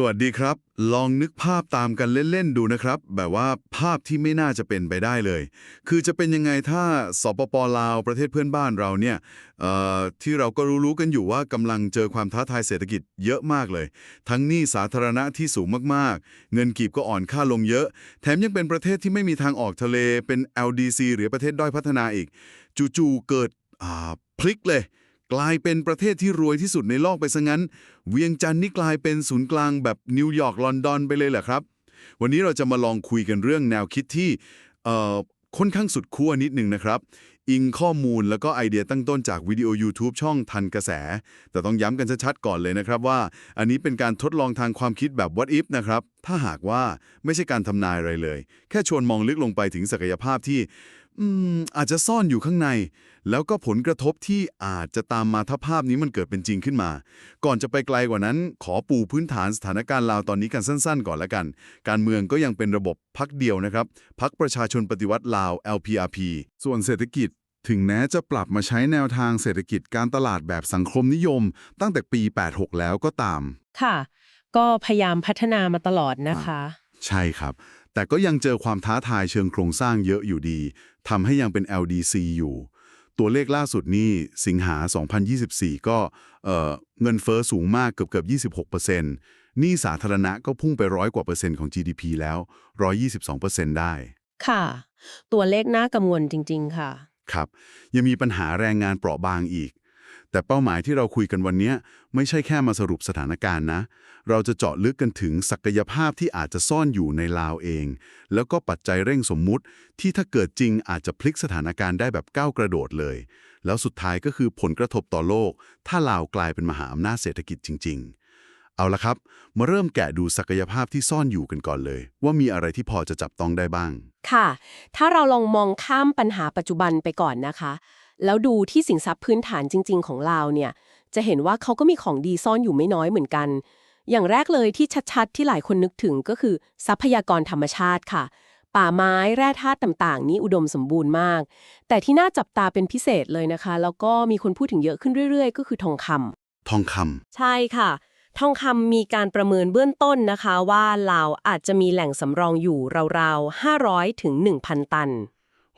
สวัสดีครับ ลองนึกภาพตามกันเล่น ๆ ดูนะครับ แบบว่าภาพที่ไม่น่าจะเป็นไปได้เลย คือจะเป็นยังไงถ้าสปปลาวประเทศเพื่อนบ้านเราเนี่ยที่เราก็รู้ๆกันอยู่ว่ากำลังเจอความท้าทายเศรษฐกิจเยอะมากเลย ทั้งหนี้สาธารณะที่สูงมากๆ เงินกีบก็อ่อนค่าลงเยอะ แถมยังเป็นประเทศที่ไม่มีทางออกทะเลเป็น LDC หรือประเทศด้อยพัฒนาอีก จู่ๆเกิดพลิกเลย กลายเป็นประเทศที่รวยที่สุดในโลกไปซะงั้น เวียงจันทร์นี่กลายเป็นศูนย์กลางแบบนิวยอร์กลอนดอนไปเลยเหรอครับ วันนี้เราจะมาลองคุยกันเรื่องแนวคิดที่ค่อนข้างสุดขั้วนิดนึงนะครับ อิงข้อมูลแล้วก็ไอเดียตั้งต้นจากวิดีโอ YouTube ช่องทันกระแส แต่ต้องย้ำกันชัดๆก่อนเลยนะครับว่า อันนี้เป็นการทดลองทางความคิดแบบ what if นะครับ ถ้าหากว่าไม่ใช่การทำนายอะไรเลย แค่ชวนมองลึกลงไปถึงศักยภาพที่ อืม อาจจะซ่อนอยู่ข้างใน แล้วก็ผลกระทบที่อาจจะตามมาถ้าภาพนี้มันเกิดเป็นจริงขึ้นมา ก่อนจะไปไกลกว่านั้น ขอปูพื้นฐานสถานการณ์ลาวตอนนี้กันสั้นๆ ก่อนละกัน การเมืองก็ยังเป็นระบบพักเดียวนะครับพักประชาชนปฏิวัติลาว LPRP ส่วนเศรษฐกิจถึงแม้จะปรับมาใช้แนวทางเศรษฐกิจการตลาดแบบสังคมนิยม ตั้งแต่ปี 86 แล้วก็ตาม ค่ะ ก็พยายามพัฒนามาตลอดนะคะ ใช่ครับ แต่ก็ยังเจอความท้าทายเชิงโครงสร้างเยอะอยู่ดีทำให้ยังเป็น LDC อยู่ ตัวเลขล่าสุดนี่สิงหา 2024 ก็เอ่อเงินเฟอ้อสูงมากเกือบเกือบ26%หนี้สาธารณะก็พุ่งไปร้อยกว่าเปอร์เซ็นต์ของ GDP แล้ว 122%ได้ ค่ะ ตัวเลขน่ากังวลจริง ๆ ค่ะ ครับ ยังมีปัญหาแรงงานเปราะบางอีก แต่เป้าหมายที่เราคุยกันวันนี้ไม่ใช่แค่มาสรุปสถานการณ์นะ เราจะเจาะลึกกันถึงศักยภาพที่อาจจะซ่อนอยู่ในลาวเอง แล้วก็ปัจจัยเร่งสมมุติ ที่ถ้าเกิดจริงอาจจะพลิกสถานการณ์ได้แบบก้าวกระโดดเลย แล้วสุดท้ายก็คือผลกระทบต่อโลก ถ้าลาวกลายเป็นมหาอำนาจเศรษฐกิจจริง ๆ เอาละครับ มาเริ่มแกะดูศักยภาพที่ซ่อนอยู่กันก่อนเลย ว่ามีอะไรที่พอจะจับต้องได้บ้าง ค่ะ ถ้าเราลองมองข้ามปัญหาปัจจุบันไปก่อนนะคะ แล้วดูที่สินทรัพย์พื้นฐานจริง ๆ ของเราเนี่ย จะเห็นว่าเขาก็มีของดีซ่อนอยู่ไม่น้อยเหมือนกัน อย่างแรกเลยที่ชัดๆ ที่หลายคนนึกถึงก็คือทรัพยากรธรรมชาติค่ะ ป่าไม้แร่ธาตุต่างๆ นี้อุดมสมบูรณ์มาก แต่ที่น่าจับตาเป็นพิเศษเลยนะคะ แล้วก็มีคนพูดถึงเยอะขึ้นเรื่อย ๆ ก็คือทองคำทองคำใช่ค่ะทองคำมีการประเมินเบื้องต้นนะคะว่าลาวอาจจะมีแหล่งสำรองอยู่ราวๆ 500 ถึง 1,000 ตัน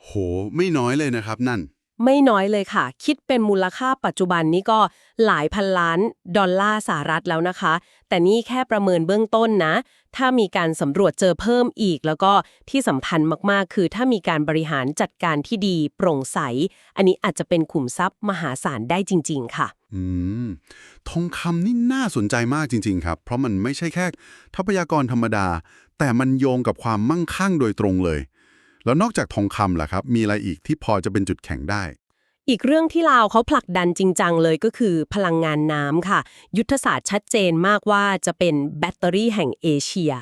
โห ไม่น้อยเลยนะครับนั่น ไม่น้อยเลยค่ะ คิดเป็นมูลค่าปัจจุบันนี้ก็หลายพันล้านดอลลาร์สหรัฐแล้วนะคะ แต่นี่แค่ประเมินเบื้องต้นนะ ถ้ามีการสำรวจเจอเพิ่มอีก แล้วก็ที่สำคัญมากๆ คือถ้ามีการบริหารจัดการที่ดีโปร่งใส อันนี้อาจจะเป็นขุมทรัพย์มหาศาลได้จริง ๆ ค่ะ อืม ทองคำนี่น่าสนใจมากจริง ๆ ครับ เพราะมันไม่ใช่แค่ทรัพยากรธรรมดา แต่มันโยงกับความมั่งคั่งโดยตรงเลย แล้วนอกจากทองคำล่ะครับ มีอะไรอีกที่พอจะเป็นจุดแข็งได้ อีกเรื่องที่ลาวเขาผลักดันจริงจังเลยก็คือพลังงานน้ำค่ะ ยุทธศาสตร์ชัดเจนมากว่าจะเป็นแบตเตอรี่แห่งเอเชีย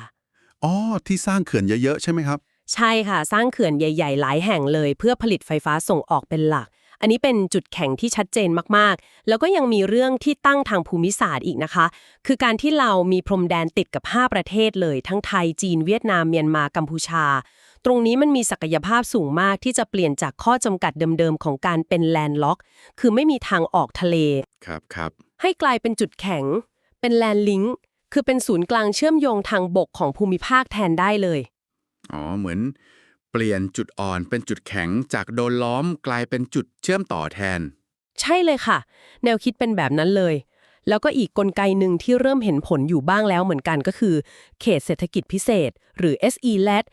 อ๋อ ที่สร้างเขื่อนเยอะๆ ใช่ไหมครับ ใช่ค่ะ สร้างเขื่อนใหญ่ ๆ หลายแห่งเลย เพื่อผลิตไฟฟ้าส่งออกเป็นหลัก อันนี้เป็นจุดแข็งที่ชัดเจนมากๆ แล้วก็ยังมีเรื่องที่ตั้งทางภูมิศาสตร์อีกนะคะ คือการที่เรามีพรมแดนติดกับ 5 ประเทศเลย ทั้งไทยจีนเวียดนามเมียนมากัมพูชา ตรงนี้มันมีศักยภาพสูงมากที่จะเปลี่ยนจากข้อจำกัดเดิมๆ ของการเป็นแลนด์ล็อก คือไม่มีทางออกทะเล ครับครับให้กลายเป็นจุดแข็ง เป็นแลนด์ลิงก์คือเป็นศูนย์กลางเชื่อมโยงทางบกของภูมิภาคแทนได้เลย อ๋อ เหมือน เปลี่ยนจุดอ่อนเป็นจุดแข็งจากโดนล้อมกลายเป็นจุดเชื่อมต่อแทน ใช่เลยค่ะ แนวคิดเป็นแบบนั้นเลย แล้วก็อีกกลไกหนึ่งที่เริ่มเห็นผลอยู่บ้างแล้วเหมือนกันก็คือ เขตเศรษฐกิจพิเศษ หรือ SE-LED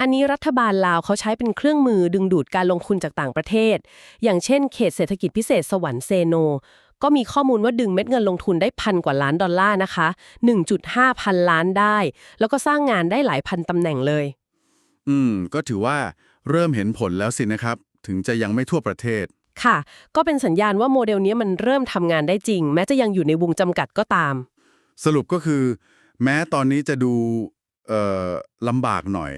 อันนี้รัฐบาลลาวเขาใช้เป็นเครื่องมือดึงดูดการลงทุนจากต่างประเทศ อย่างเช่น เขตเศรษฐกิจพิเศษสวรรค์เซโน ก็มีข้อมูลว่าดึงเม็ดเงินลงทุนได้พันกว่าล้านดอลลาร์นะคะ 1.5 พันล้านได้ แล้วก็สร้างงานได้หลายพันตำแหน่งเลย อืม ก็ถือว่าเริ่มเห็นผลแล้วสินะครับ ถึงจะยังไม่ทั่วประเทศ ค่ะ ก็เป็นสัญญาณว่าโมเดลนี้มันเริ่มทำงานได้จริง แม้จะยังอยู่ในวงจำกัดก็ตาม สรุปก็คือ แม้ตอนนี้จะดูเอ่อลำบากหน่อย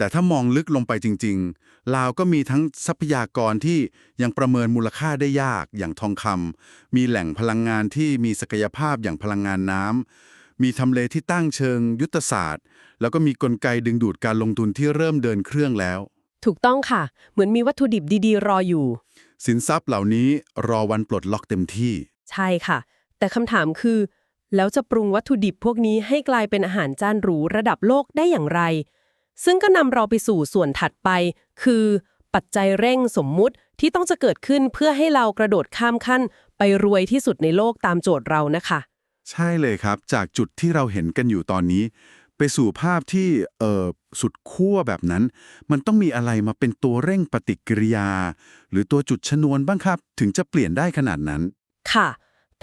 แต่ถ้ามองลึกลงไปจริง ๆ ลาวก็มีทั้งทรัพยากรที่ยังประเมินมูลค่าได้ยากอย่างทองคำ มีแหล่งพลังงานที่มีศักยภาพอย่างพลังงานน้ำ มีทำเลที่ตั้งเชิงยุทธศาสตร์ แล้วก็มีกลไกดึงดูดการลงทุนที่เริ่มเดินเครื่องแล้ว ถูกต้องค่ะ เหมือนมีวัตถุดิบดีๆ รออยู่ สินทรัพย์เหล่านี้รอวันปลดล็อกเต็มที่ ใช่ค่ะ แต่คำถามคือ แล้วจะปรุงวัตถุดิบพวกนี้ให้กลายเป็นอาหารจานหรูระดับโลกได้อย่างไร ซึ่งก็นำเราไปสู่ส่วนถัดไป คือปัจจัยเร่งสมมุติที่ต้องจะเกิดขึ้นเพื่อให้เรากระโดดข้ามขั้น ไปรวยที่สุดในโลกตามโจทย์เรานะคะ ใช่เลยครับ จากจุดที่เราเห็นกันอยู่ตอนนี้ ไปสู่ภาพที่เอ่อสุดขั้วแบบนั้น มันต้องมีอะไรมาเป็นตัวเร่งปฏิกิริยา หรือตัวจุดชนวนบ้างครับ ถึงจะเปลี่ยนได้ขนาดนั้น ค่ะ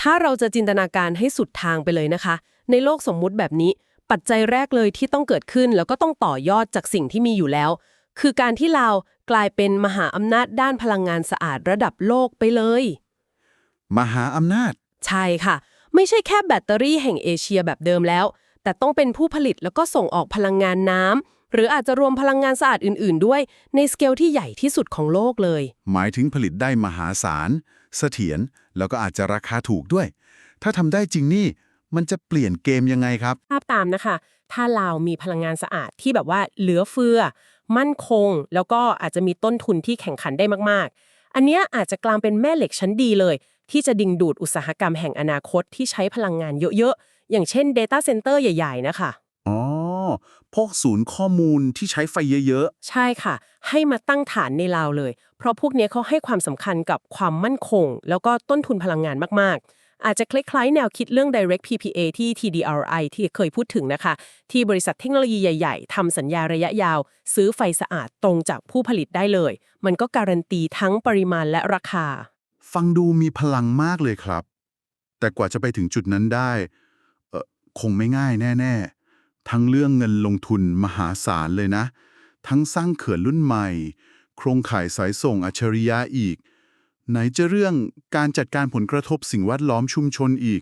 ถ้าเราจะจินตนาการให้สุดทางไปเลยนะคะ ในโลกสมมุติแบบนี้ ปัจจัยแรกเลยที่ต้องเกิดขึ้นแล้วก็ต้องต่อยอดจากสิ่งที่มีอยู่แล้ว คือการที่เรากลายเป็นมหาอำนาจด้านพลังงานสะอาดระดับโลกไปเลย มหาอำนาจ ใช่ค่ะ ไม่ใช่แค่แบตเตอรี่แห่งเอเชียแบบเดิมแล้ว แต่ต้องเป็นผู้ผลิตแล้วก็ส่งออกพลังงานน้ำหรืออาจจะรวมพลังงานสะอาดอื่น ๆ ด้วย ในสเกลที่ใหญ่ที่สุดของโลกเลย หมายถึงผลิตได้มหาศาลเสถียรแล้วก็อาจจะราคาถูกด้วย ถ้าทำได้จริงนี่ มันจะเปลี่ยนเกมยังไงครับ ภาพตามนะคะ ถ้าเรามีพลังงานสะอาดที่แบบว่าเหลือเฟือ มั่นคง แล้วก็อาจจะมีต้นทุนที่แข่งขันได้มากๆ อันเนี้ยอาจจะกลายเป็นแม่เหล็กชั้นดีเลย ที่จะดึงดูดอุตสาหกรรมแห่งอนาคตที่ใช้พลังงานเยอะๆ อย่างเช่น Data Center ใหญ่ ๆ นะคะ อ๋อ พวกศูนย์ข้อมูลที่ใช้ไฟเยอะใช่ค่ะ ให้มาตั้งฐานในลาวเลย เพราะพวกเนี้ยเขาให้ความสำคัญกับความมั่นคง แล้วก็ต้นทุนพลังงานมากๆ อาจจะคล้ายๆ แนวคิดเรื่อง direct PPA ที่ TDRI ที่เคยพูดถึงนะคะ ที่บริษัทเทคโนโลยีใหญ่ ๆทำสัญญาระยะยาว ซื้อไฟสะอาดตรงจากผู้ผลิตได้เลย มันก็การันตีทั้งปริมาณและราคา ฟังดูมีพลังมากเลยครับ แต่กว่าจะไปถึงจุดนั้นได้เออคงไม่ง่ายแน่ ๆ ทั้งเรื่องเงินลงทุนมหาศาลเลยนะ ทั้งสร้างเขื่อนรุ่นใหม่ โครงข่ายสายส่งอัจฉริยะอีก ไหนจะเรื่องการจัดการผลกระทบสิ่งแวดล้อมชุมชนอีก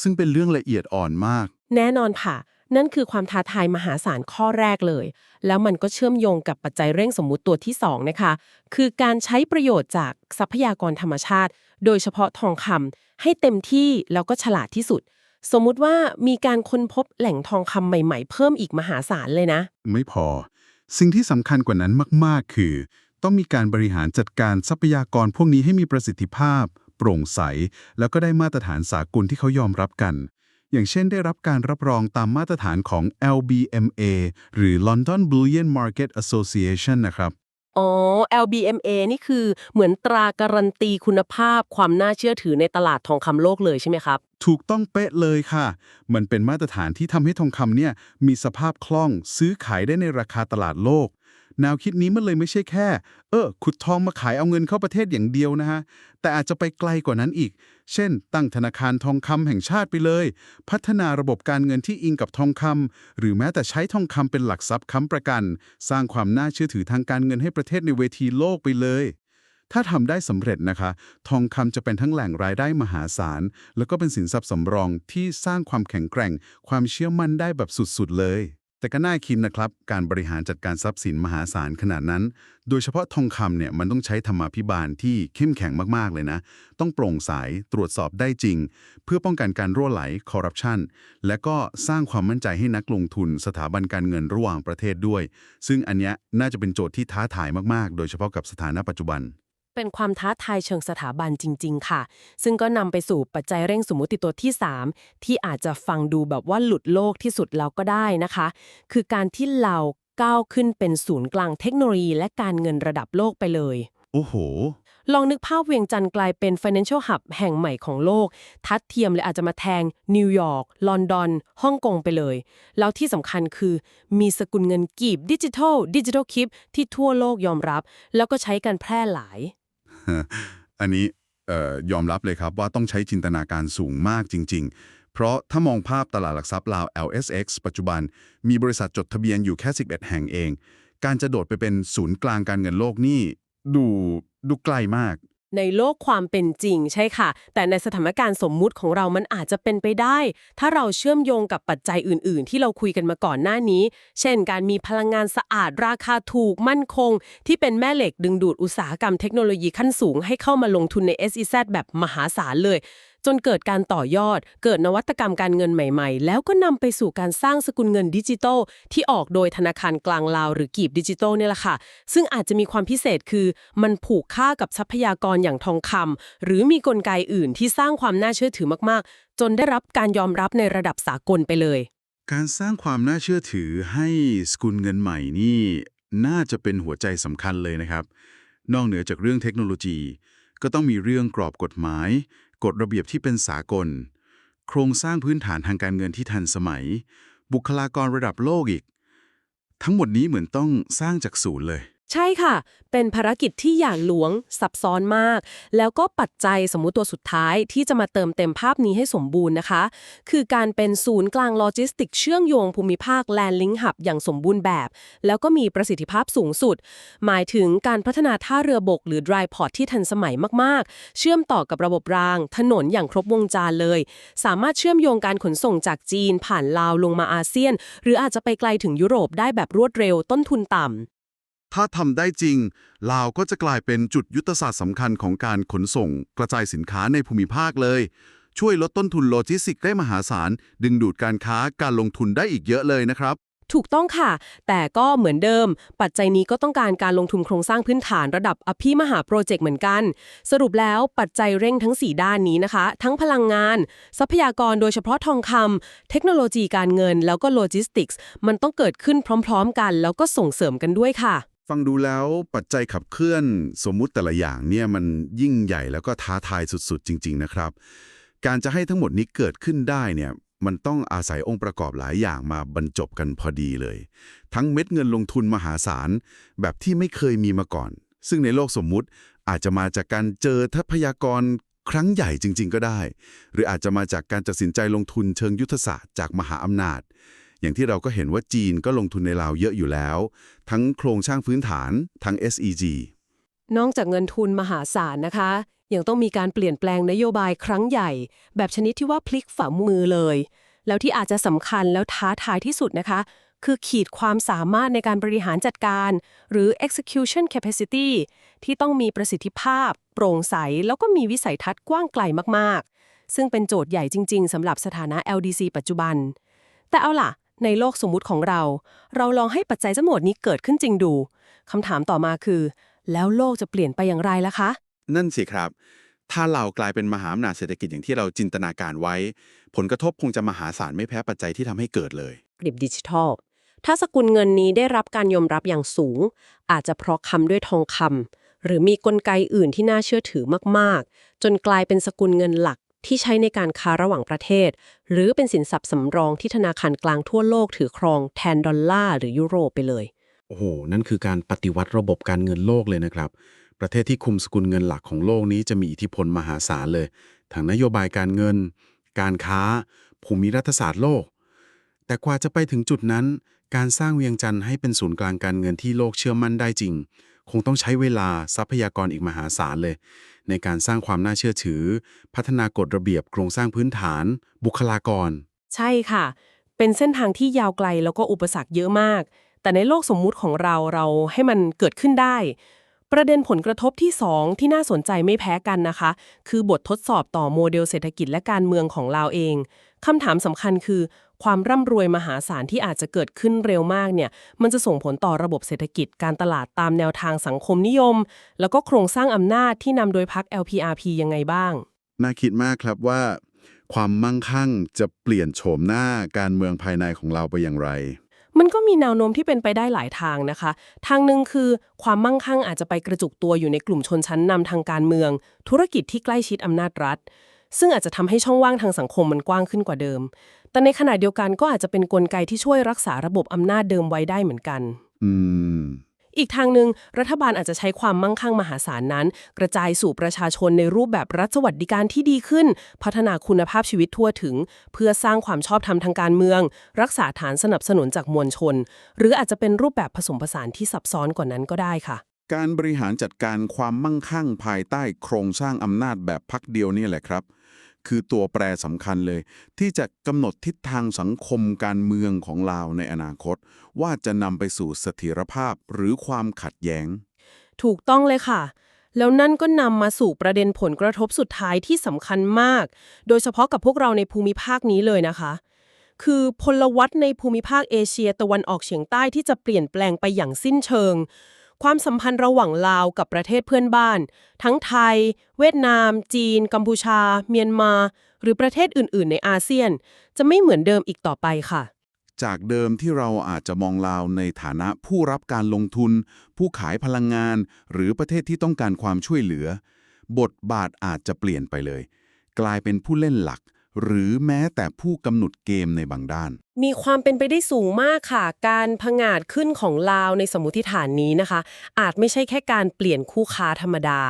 ซึ่งเป็นเรื่องละเอียดอ่อนมาก แน่นอนค่ะ นั่นคือความท้าทายมหาศาลข้อแรกเลย แล้วมันก็เชื่อมโยงกับปัจจัยเร่งสมมุติตัวที่ 2 นะคะ คือการใช้ประโยชน์จากทรัพยากรธรรมชาติ โดยเฉพาะทองคำให้เต็มที่แล้วก็ฉลาดที่สุด สมมุติว่ามีการค้นพบแหล่งทองคำใหม่ ๆ เพิ่มอีกมหาศาลเลยนะ ไม่พอ สิ่งที่สำคัญกว่านั้นมาก ๆ คือ ต้องมีการบริหารจัดการทรัพยากรพวกนี้ให้มีประสิทธิภาพ โปร่งใส แล้วก็ได้มาตรฐานสากลที่เขายอมรับกัน อย่างเช่นได้รับการรับรองตามมาตรฐานของ LBMA หรือ London Bullion Market Association นะครับอ๋อ LBMA นี่คือเหมือนตราการันตีคุณภาพความน่าเชื่อถือในตลาดทองคำโลกเลยใช่ไหมครับ ถูกต้องเป๊ะเลยค่ะ มันเป็นมาตรฐานที่ทำให้ทองคำเนี่ยมีสภาพคล่องซื้อขายได้ในราคาตลาดโลก แนวคิดนี้มันเลยไม่ใช่แค่ เออ ขุดทองมาขายเอาเงินเข้าประเทศอย่างเดียวนะฮะ แต่อาจจะไปไกลกว่านั้นอีก เช่น ตั้งธนาคารทองคำแห่งชาติไปเลย พัฒนาระบบการเงินที่อิงกับทองคำหรือแม้แต่ใช้ทองคำเป็นหลักทรัพย์ค้ำประกัน สร้างความน่าเชื่อถือทางการเงินให้ประเทศในเวทีโลกไปเลยถ้าทำได้สำเร็จนะคะ ทองคำจะเป็นทั้งแหล่งรายได้มหาศาล แล้วก็เป็นสินทรัพย์สำรองที่สร้างความแข็งแกร่ง ความเชื่อมั่นได้แบบสุดๆเลย แต่ก็น่าคิดนะครับ การบริหารจัดการทรัพย์สินมหาศาลขนาดนั้น โดยเฉพาะทองคำเนี่ยมันต้องใช้ธรรมาภิบาลที่เข้มแข็งมากๆเลยนะ ต้องโปร่งใสตรวจสอบได้จริง เพื่อป้องกันการรั่วไหลคอร์รัปชันและก็สร้างความมั่นใจให้นักลงทุนสถาบันการเงินระหว่างประเทศด้วย ซึ่งอันเนี้ยน่าจะเป็นโจทย์ที่ท้าทายมากๆ โดยเฉพาะกับสถานะปัจจุบัน เป็นความท้าทายเชิงสถาบันจริง ๆ ค่ะ ซึ่งก็นำไปสู่ปัจจัยเร่งสมมุติตัวที่ 3 ที่อาจจะฟังดูแบบว่าหลุดโลกที่สุดแล้วก็ได้นะคะ คือการที่เราก้าวขึ้นเป็นศูนย์กลางเทคโนโลยี และการเงินระดับโลกไปเลย โอ้โห ลองนึกภาพเวียงจันทร์กลายเป็น Financial Hub แห่งใหม่ของโลก ทัดเทียมเลยอาจจะมาแทง นิวยอร์ก ลอนดอน ฮ่องกงไปเลย แล้วที่สำคัญคือ มีสกุลเงินกีบดิจิทัลดิจิทัลคิปที่ทั่วโลกยอมรับ แล้วก็ใช้กันแพร่หลาย อันนี้ยอมรับเลยครับว่าต้องใช้จินตนาการสูงมากจริง ๆ เพราะถ้ามองภาพตลาดหลักทรัพย์ลาว LSX ปัจจุบัน มีบริษัทจดทะเบียนอยู่แค่ 11 แห่งเอง การจะโดดไปเป็นศูนย์กลางการเงินโลกนี่ดูดูไกลมาก ในโลกความเป็นจริงใช่ค่ะ แต่ในสถานการณ์สมมุติของเรามันอาจจะเป็นไปได้ ถ้าเราเชื่อมโยงกับปัจจัยอื่น ๆ ที่เราคุยกันมาก่อนหน้านี้ เช่น การมีพลังงานสะอาดราคาถูกมั่นคง ที่เป็นแม่เหล็กดึงดูดอุตสาหกรรมเทคโนโลยีขั้นสูงให้เข้ามาลงทุนใน SEZ แบบมหาศาลเลย จนเกิดการต่อยอด เกิดนวัตกรรมการเงินใหม่ๆ แล้วก็นำไปสู่การสร้างสกุลเงินดิจิทัล ที่ออกโดยธนาคารกลางลาวหรือกีบดิจิทัลเนี่ยแหละค่ะ ซึ่งอาจจะมีความพิเศษคือ มันผูกค่ากับทรัพยากรอย่างทองคำหรือมีกลไกอื่นที่สร้างความน่าเชื่อถือมากๆ จนได้รับการยอมรับในระดับสากลไปเลย การสร้างความน่าเชื่อถือให้สกุลเงินใหม่นี่น่าจะเป็นหัวใจสำคัญเลยนะครับ นอกเหนือจากเรื่องเทคโนโลยี ก็ต้องมีเรื่องกรอบกฎหมาย กฎระเบียบที่เป็นสากล โครงสร้างพื้นฐานทางการเงินที่ทันสมัย บุคลากรระดับโลกอีก ทั้งหมดนี้เหมือนต้องสร้างจากศูนย์เลย ใช่ค่ะ เป็นภารกิจที่อย่างหลวงซับซ้อนมาก แล้วก็ปัจจัยสมมุติตัวสุดท้ายที่จะมาเติมเต็มภาพนี้ให้สมบูรณ์นะคะ คือการเป็นศูนย์กลางโลจิสติกเชื่อมโยงภูมิภาคแลนด์ลิงก์หับอย่างสมบูรณ์แบบ แล้วก็มีประสิทธิภาพสูงสุด หมายถึงการพัฒนาท่าเรือบกหรือ dry port ที่ทันสมัยมากๆ เชื่อมต่อกับระบบราง ถนนอย่างครบวงจรเลย สามารถเชื่อมโยงการขนส่งจากจีน ผ่านลาวลงมาอาเซียน หรืออาจจะไปไกลถึงยุโรปได้แบบรวดเร็วต้นทุนต่ำ ถ้าทำได้จริง ลาวก็จะกลายเป็นจุดยุทธศาสตร์สำคัญของการขนส่ง กระจายสินค้าในภูมิภาคเลย ช่วยลดต้นทุนโลจิสติกส์ได้มหาศาล ดึงดูดการค้าการลงทุนได้อีกเยอะเลยนะครับ ถูกต้องค่ะ แต่ก็เหมือนเดิม ปัจจัยนี้ก็ต้องการการลงทุนโครงสร้างพื้นฐานระดับอภิมหาโปรเจกต์เหมือนกัน สรุปแล้วปัจจัยเร่งทั้ง 4 ด้านนี้นะคะ ทั้งพลังงาน ทรัพยากรโดยเฉพาะทองคำเทคโนโลยีการเงิน แล้วก็โลจิสติกส์มันต้องเกิดขึ้นพร้อม ๆ กัน แล้วก็ส่งเสริมกันด้วยค่ะ ฟังดูแล้วปัจจัยขับเคลื่อนสมมุติแต่ละอย่างเนี่ยมันยิ่งใหญ่แล้วก็ท้าทายสุดๆ จริง ๆ นะครับ การจะให้ทั้งหมดนี้เกิดขึ้นได้เนี่ยมันต้องอาศัยองค์ประกอบหลายอย่างมาบรรจบกันพอดีเลย ทั้งเม็ดเงินลงทุนมหาศาล แบบที่ไม่เคยมีมาก่อน ซึ่งในโลกสมมุติอาจจะมาจากการเจอทรัพยากรครั้งใหญ่จริง ๆ ก็ได้ หรืออาจจะมาจากการตัดสินใจลงทุนเชิงยุทธศาสตร์จากมหาอำนาจ อย่างที่เราก็เห็นว่าจีนก็ลงทุนในลาวเยอะอยู่แล้ว ทั้งโครงสร้างพื้นฐานทั้ง SEG นอกจากเงินทุนมหาศาลนะคะ ยังต้องมีการเปลี่ยนแปลงนโยบายครั้งใหญ่ แบบชนิดที่ว่าพลิกฝ่ามือเลย แล้วที่อาจจะสำคัญแล้วท้าทายที่สุดนะคะ คือขีดความสามารถในการบริหารจัดการ หรือ execution capacity ที่ต้องมีประสิทธิภาพ โปร่งใส แล้วก็มีวิสัยทัศน์กว้างไกลมากๆ ซึ่งเป็นโจทย์ใหญ่จริง ๆสำหรับสถานะ LDC ปัจจุบัน แต่เอาล่ะ ในโลกสมมุติของเรา เราลองให้ปัจจัยทั้งหมดนี้เกิดขึ้นจริงดูคำถามต่อมาคือ แล้วโลกจะเปลี่ยนไปอย่างไรล่ะคะ นั่นสิครับ ถ้าเรากลายเป็นมหาอำนาจเศรษฐกิจอย่างที่เราจินตนาการไว้ ผลกระทบคงจะมหาศาลไม่แพ้ปัจจัยที่ทำให้เกิดเลยกริบดิจิทัล ถ้าสกุลเงินนี้ได้รับการยอมรับอย่างสูง อาจจะเพราะคำด้วยทองคำหรือมีกลไกอื่นที่น่าเชื่อถือมาก ๆ จนกลายเป็นสกุลเงินหลัก ที่ใช้ในการค้าระหว่างประเทศ หรือเป็นสินทรัพย์สำรองที่ธนาคารกลางทั่วโลกถือครองแทนดอลลาร์หรือยูโรไปเลย โอ้โห นั่นคือการปฏิวัติระบบการเงินโลกเลยนะครับ ประเทศที่คุมสกุลเงินหลักของโลกนี้จะมีอิทธิพลมหาศาลเลยทั้งนโยบายการเงิน การค้า ภูมิรัฐศาสตร์โลก แต่กว่าจะไปถึงจุดนั้น การสร้างเวียงจันทร์ให้เป็นศูนย์กลางการเงินที่โลกเชื่อมั่นได้จริง คงต้องใช้เวลาทรัพยากรอีกมหาศาลเลย ในการสร้างความน่าเชื่อถือ พัฒนากฎระเบียบโครงสร้างพื้นฐาน บุคลากร ใช่ค่ะ เป็นเส้นทางที่ยาวไกลแล้วก็อุปสรรคเยอะมาก แต่ในโลกสมมุติของเราเราให้มันเกิดขึ้นได้ ประเด็นผลกระทบที่ 2 ที่น่าสนใจไม่แพ้กันนะคะ คือบททดสอบต่อโมเดลเศรษฐกิจและการเมืองของเราเองคำถามสำคัญคือ ความร่ำรวยมหาศาลที่อาจจะเกิดขึ้นเร็วมากเนี่ย มันจะส่งผลต่อระบบเศรษฐกิจการตลาดตามแนวทางสังคมนิยม แล้วก็โครงสร้างอำนาจที่นำโดยพรรค LPRP ยังไงบ้าง น่าคิดมากครับว่า ความมั่งคั่งจะเปลี่ยนโฉมหน้าการเมืองภายในของเราไปอย่างไร มันก็มีแนวโน้มที่เป็นไปได้หลายทางนะคะ ทางหนึ่งคือความมั่งคั่งอาจจะไปกระจุกตัวอยู่ในกลุ่มชนชั้นนำทางการเมือง ธุรกิจที่ใกล้ชิดอำนาจรัฐ ซึ่งอาจจะทำให้ช่องว่างทางสังคมมันกว้างขึ้นกว่าเดิม แต่ในขณะเดียวกันก็อาจจะเป็นกลไกที่ช่วยรักษาระบบอำนาจเดิมไว้ได้เหมือนกัน อืม อีกทางหนึ่งรัฐบาลอาจจะใช้ความมั่งคั่งมหาศาลนั้น กระจายสู่ประชาชนในรูปแบบรัฐสวัสดิการที่ดีขึ้น พัฒนาคุณภาพชีวิตทั่วถึง เพื่อสร้างความชอบธรรมทางการเมือง รักษาฐานสนับสนุนจากมวลชน หรืออาจจะเป็นรูปแบบผสมผสานที่ซับซ้อนกว่านั้นก็ได้ค่ะ การบริหารจัดการความมั่งคั่งภายใต้โครงสร้างอำนาจแบบพักเดียวนี่แหละครับ คือตัวแปรสำคัญเลย ที่จะกำหนดทิศทางสังคมการเมืองของลาวในอนาคต ว่าจะนำไปสู่เสถียรภาพหรือความขัดแย้ง ถูกต้องเลยค่ะ แล้วนั่นก็นำมาสู่ประเด็นผลกระทบสุดท้ายที่สำคัญมาก โดยเฉพาะกับพวกเราในภูมิภาคนี้เลยนะคะ คือพลวัตในภูมิภาคเอเชียตะวันออกเฉียงใต้ที่จะเปลี่ยนแปลงไปอย่างสิ้นเชิง ความสัมพันธ์ระหว่างลาวกับประเทศเพื่อนบ้าน ทั้งไทย เวียดนาม จีน กัมพูชา เมียนมา หรือประเทศอื่น ๆ ในอาเซียน จะไม่เหมือนเดิมอีกต่อไปค่ะ จากเดิมที่เราอาจจะมองลาวในฐานะผู้รับการลงทุน ผู้ขายพลังงาน หรือประเทศที่ต้องการความช่วยเหลือ บทบาทอาจจะเปลี่ยนไปเลย กลายเป็นผู้เล่นหลัก หรือแม้แต่ผู้กำหนดเกมในบางด้าน มีความเป็นไปได้สูงมากค่ะ การผงาดขึ้นของลาวในสมมติฐานนี้นะคะ อาจไม่ใช่แค่การเปลี่ยนคู่ค้าธรรมดา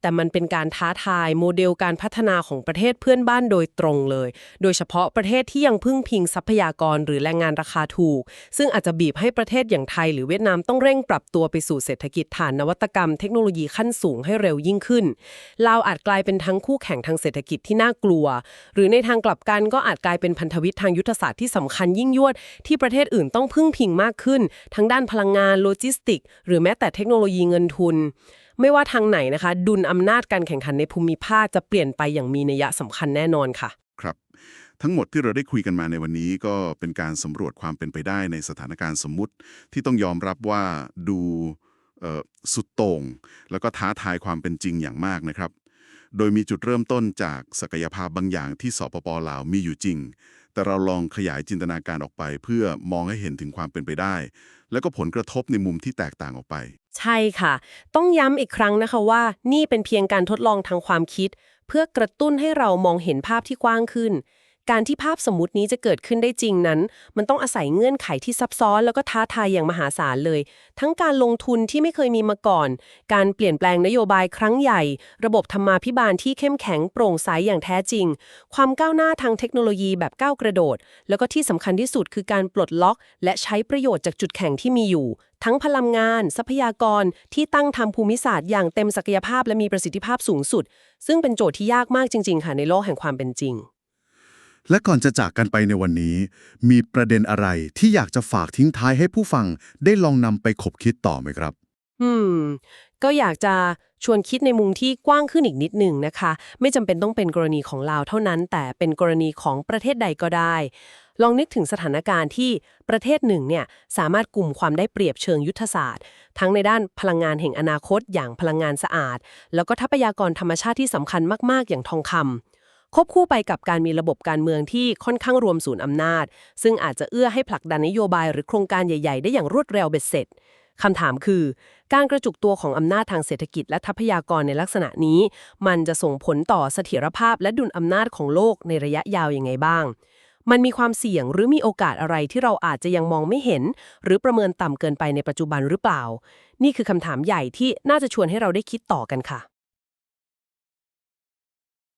แต่มันเป็นการท้าทายโมเดลการพัฒนาของประเทศเพื่อนบ้านโดยตรงเลย โดยเฉพาะประเทศที่ยังพึ่งพิงทรัพยากรหรือแรงงานราคาถูก ซึ่งอาจจะบีบให้ประเทศอย่างไทย หรือเวียดนามต้องเร่งปรับตัวไปสู่เศรษฐกิจฐานนวัตกรรม เทคโนโลยีขั้นสูงให้เร็วยิ่งขึ้นลาวอาจกลายเป็นทั้งคู่แข่งทางเศรษฐกิจที่น่ากลัว หรือในทางกลับกันก็อาจกลายเป็นพันธมิตทางยุทธศาสตร์ที่สำคัญยิ่งยวดที่ประเทศอื่นต้องพึ่งพิงมากขึ้น ทั้งด้านพลังงานโลจิสติก หรือแม้แต่เทคโนโลยีเงินทุน ไม่ว่าทางไหนนะคะ ดุลอำนาจการแข่งขันในภูมิภาคจะเปลี่ยนไปอย่างมีนัยสำคัญแน่นอนค่ะ ครับ ทั้งหมดที่เราได้คุยกันมาในวันนี้ก็เป็นการสำรวจความเป็นไปได้ในสถานการณ์สมมุติ ที่ต้องยอมรับว่าดูสุดโต่งแล้วก็ท้าทายความเป็นจริงอย่างมากนะครับ โดยมีจุดเริ่มต้นจากศักยภาพบางอย่างที่สปปลาวมีอยู่จริง แต่เราลองขยายจินตนาการออกไป เพื่อมองให้เห็นถึงความเป็นไปได้ และก็ผลกระทบในมุมที่แตกต่างออกไป ใช่ค่ะ ต้องย้ำอีกครั้งนะคะว่า นี่เป็นเพียงการทดลองทางความคิด เพื่อกระตุ้นให้เรามองเห็นภาพที่กว้างขึ้น การที่ภาพสมมตินี้จะเกิดขึ้นได้จริงนั้น มันต้องอาศัยเงื่อนไขที่ซับซ้อน แล้วก็ท้าทายอย่างมหาศาลเลย ทั้งการลงทุนที่ไม่เคยมีมาก่อน การเปลี่ยนแปลงนโยบายครั้งใหญ่ ระบบธรรมาภิบาลที่เข้มแข็งโปร่งใสอย่างแท้จริง ความก้าวหน้าทางเทคโนโลยีแบบก้าวกระโดด แล้วก็ที่สำคัญที่สุดคือการปลดล็อก และใช้ประโยชน์จากจุดแข็งที่มีอยู่ ทั้งพลังงาน ทรัพยากรที่ตั้งทำภูมิศาสตร์อย่างเต็มศักยภาพและมีประสิทธิภาพสูงสุด ซึ่งเป็นโจทย์ที่ยากมากจริง ๆ ค่ะในโลกแห่งความเป็นจริง และก่อนจะจากกันไปในวันนี้ มีประเด็นอะไรที่อยากจะฝากทิ้งท้ายให้ผู้ฟังได้ลองนำไปขบคิดต่อไหมครับ อืม ก็อยากจะชวนคิดในมุมที่กว้างขึ้นอีกนิดหนึ่งนะคะ ไม่จำเป็นต้องเป็นกรณีของลาวเท่านั้น แต่เป็นกรณีของประเทศใดก็ได้ ลองนึกถึงสถานการณ์ที่ประเทศหนึ่งเนี่ยสามารถกลุ่มความได้เปรียบเชิงยุทธศาสตร์ ทั้งในด้านพลังงานแห่งอนาคต อย่างพลังงานสะอาด แล้วก็ทรัพยากรธรรมชาติที่สำคัญมาก ๆ อย่างทองคำ ควบคู่ไปกับการมีระบบการเมืองที่ค่อนข้างรวมศูนย์อำนาจ ซึ่งอาจจะเอื้อให้ผลักดันนโยบายหรือโครงการใหญ่ ๆ ได้อย่างรวดเร็วเบ็ดเสร็จคำถามคือ การกระจุกตัวของอำนาจทางเศรษฐกิจและทรัพยากรในลักษณะนี้ มันจะส่งผลต่อเสถียรภาพและดุลอำนาจของโลกในระยะยาวยังไงบ้าง มันมีความเสี่ยงหรือมีโอกาสอะไรที่เราอาจจะยังมองไม่เห็น หรือประเมินต่ำเกินไปในปัจจุบันหรือเปล่า นี่คือคำถามใหญ่ที่น่าจะชวนให้เราได้คิดต่อกันค่ะ